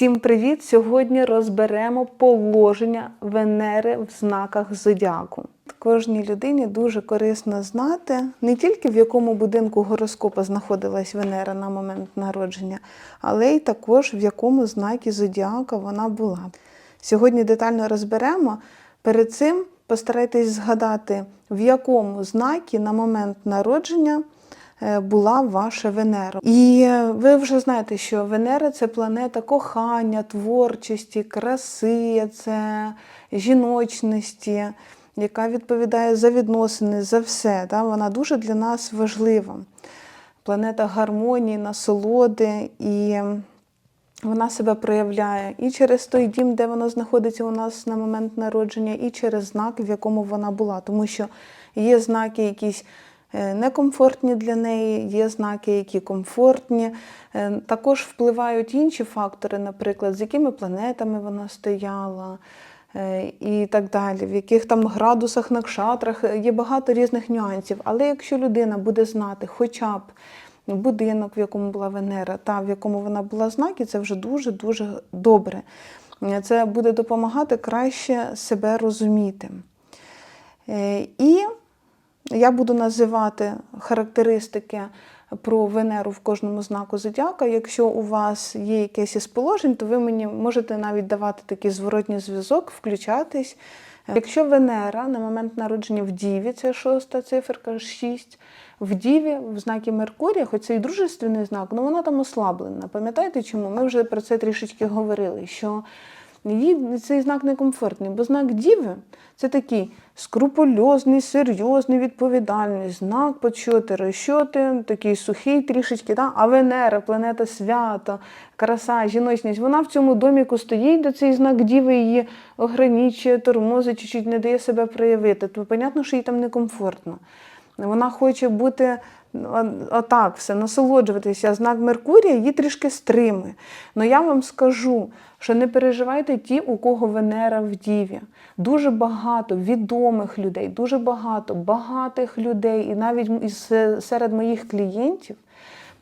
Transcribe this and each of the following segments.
Всім привіт! Сьогодні розберемо положення Венери в знаках зодіаку. Кожній людині дуже корисно знати не тільки в якому будинку гороскопа знаходилась Венера на момент народження, але й також в якому знакі зодіака вона була. Сьогодні детально розберемо. Перед цим постарайтесь згадати, в якому знакі на момент народження була ваша Венера. І е, ви вже знаєте, що Венера це планета кохання, творчості, краси, це жіночності, яка відповідає за відносини, за все. Да? Вона дуже для нас важлива. Планета гармонії, насолоди і вона себе проявляє і через той дім, де вона знаходиться у нас на момент народження, і через знак, в якому вона була. Тому що є знаки якісь е, некомфортні для неї, є знаки, які комфортні. Е, Також впливають інші фактори, наприклад, з якими планетами вона стояла. е, І так далі, в яких там градусах, накшатрах є багато різних нюансів. Але якщо людина буде знати хоча б будинок, в якому була Венера, та в якому вона була знаки, це вже дуже-дуже добре. Це буде допомагати краще себе розуміти. Е, І я буду називати характеристики про Венеру в кожному знаку зодіака. Якщо у вас є якесь із положень, то ви мені можете навіть давати такий зворотній зв'язок, включатись. Якщо Венера на момент народження в Діві, це шоста циферка, 6, в Діві, в знакі Меркурія, хоч це і дружественний знак, але вона там ослаблена. Пам'ятаєте чому? Ми вже про це трішечки говорили. що їй цей знак некомфортний, бо знак Діви це такий скрупульозний, серйозний, відповідальний знак по чотири. Що ти такий сухий трішечки, да? а Венера, планета свята, краса, жіночність, вона в цьому доміку стоїть, де цей знак Діви її ограничує, тормозить, чуть-чуть не дає себе проявити. То, понятно, що їй там некомфортно. Вона хоче бути отак, все, насолоджуватися. Знак Меркурія її трішки стримує. Але я вам скажу, що не переживайте ті, у кого Венера в Діві. Дуже багато відомих людей, дуже багато багатих людей, і навіть серед моїх клієнтів,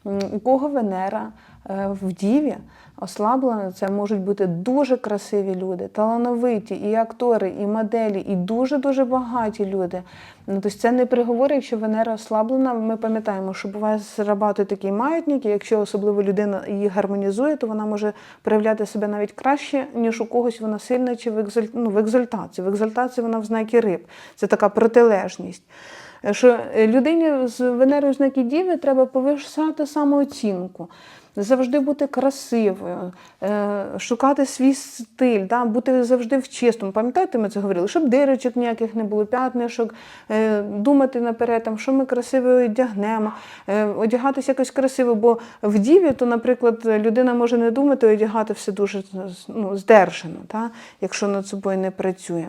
у кого Венера е, в Діві ослаблена, це можуть бути дуже красиві люди, талановиті, і актори, і моделі, і дуже-дуже багаті люди. Тобто це не приговори, якщо Венера ослаблена. Ми пам'ятаємо, що буває зрабатує такий маятник, і якщо особливо людина її гармонізує, то вона може проявляти себе навіть краще, ніж у когось вона сильна чи в, ну, екзальтації. В екзальтації вона в знакі риб. Це така протилежність. Що людині з Венерою в знакі Діви треба повишати самооцінку завжди бути красивою, е, шукати свій стиль, да, бути завжди в чистому. Пам'ятаєте, ми це говорили, щоб дирочок ніяких не було, п'ятнишок, е, думати наперед, там, що ми красиво одягнемо, е, одягатися якось красиво, бо в діві, то, наприклад, людина може не думати, одягати все дуже ну, здержано, да, якщо над собою не працює.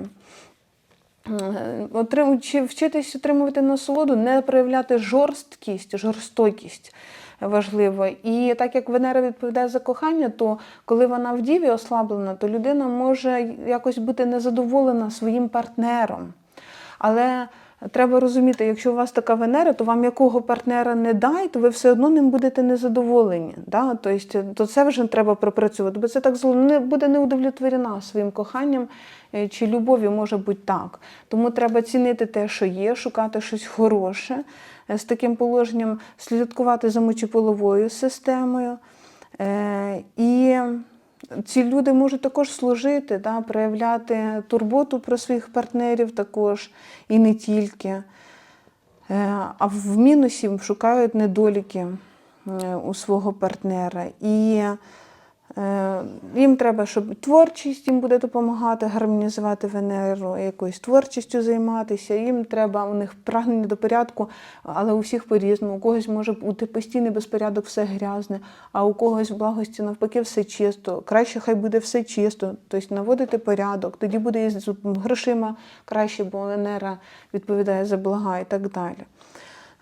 Вчитись отримувати насолоду, не проявляти жорсткість, жорстокість важливо. І так як Венера відповідає за кохання, то коли вона в діві ослаблена, то людина може якось бути незадоволена своїм партнером. Але треба розуміти, якщо у вас така Венера, то вам якого партнера не дай, то ви все одно ним будете незадоволені. Да? Тобто, то це вже треба пропрацювати, бо це так не буде неудовлетворена своїм коханням чи любов'ю може бути так. Тому треба цінити те, що є, шукати щось хороше з таким положенням, слідкувати за мочеполовою системою. Е, і ці люди можуть також служити, да, проявляти турботу про своїх партнерів також і не тільки. Е, а в мінусі шукають недоліки е, у свого партнера. І їм треба, щоб творчість їм буде допомагати гармонізувати Венеру, якоюсь творчістю займатися. Їм треба у них прагнення до порядку, але у всіх по-різному. У когось може бути постійний безпорядок, все грязне, а у когось в благості навпаки все чисто. Краще хай буде все чисто, тобто наводити порядок, тоді буде і з грошима краще, бо Венера відповідає за блага і так далі.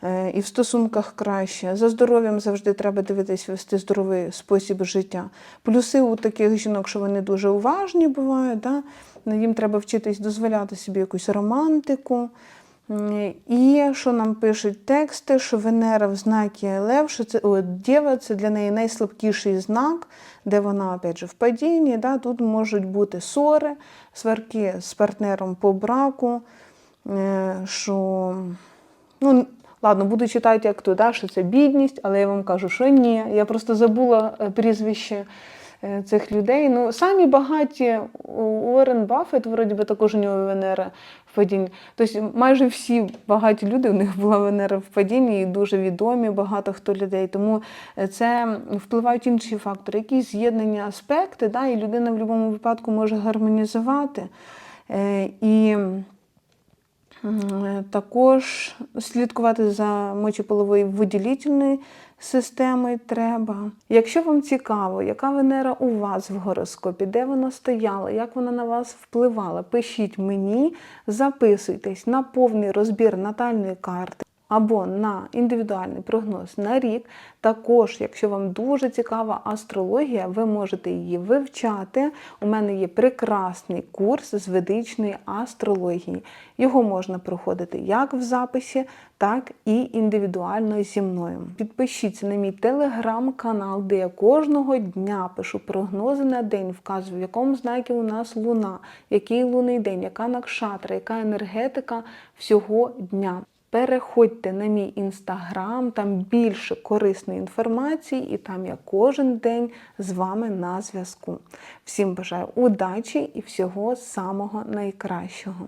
Е, і в стосунках краще. За здоров'ям завжди треба дивитись, вести здоровий спосіб життя. Плюси у таких жінок, що вони дуже уважні бувають, да? їм треба вчитись дозволяти собі якусь романтику, І що нам пишуть тексти, що Венера в знакі Лев, що це о, Дєва, це для неї найслабкіший знак, де вона опять же в падінні. Да? Тут можуть бути ссори, сварки з партнером по браку, е, що ну, ладно, буду читати як то, да, що це бідність, але я вам кажу, що ні. Я просто забула е, прізвище е, цих людей. Ну, самі багаті Уоррен Баффет, вроді би також у нього Венера в падінні. Тобто майже всі багаті люди, у них була Венера в падінні і дуже відомі багато хто людей. Тому е, це впливають інші фактори, якісь з'єднання аспекти, да, і людина в будь-якому випадку може гармонізувати. І Також слідкувати за мочеполовою виділітельною системою треба. Якщо вам цікаво, яка Венера у вас в гороскопі, де вона стояла, як вона на вас впливала, пишіть мені, записуйтесь на повний розбір натальної карти. Або на індивідуальний прогноз на рік. Також, якщо вам дуже цікава астрологія, ви можете її вивчати. У мене є прекрасний курс з ведичної астрології. Його можна проходити як в записі, так і індивідуально зі мною. Підпишіться на мій телеграм-канал, де я кожного дня пишу прогнози на день, вказую, в якому знакі у нас луна, який лунний день, яка накшатра, яка енергетика всього дня. Переходьте на мій інстаграм, там більше корисної інформації, і там я кожен день з вами на зв'язку. Всім бажаю удачі і всього самого найкращого.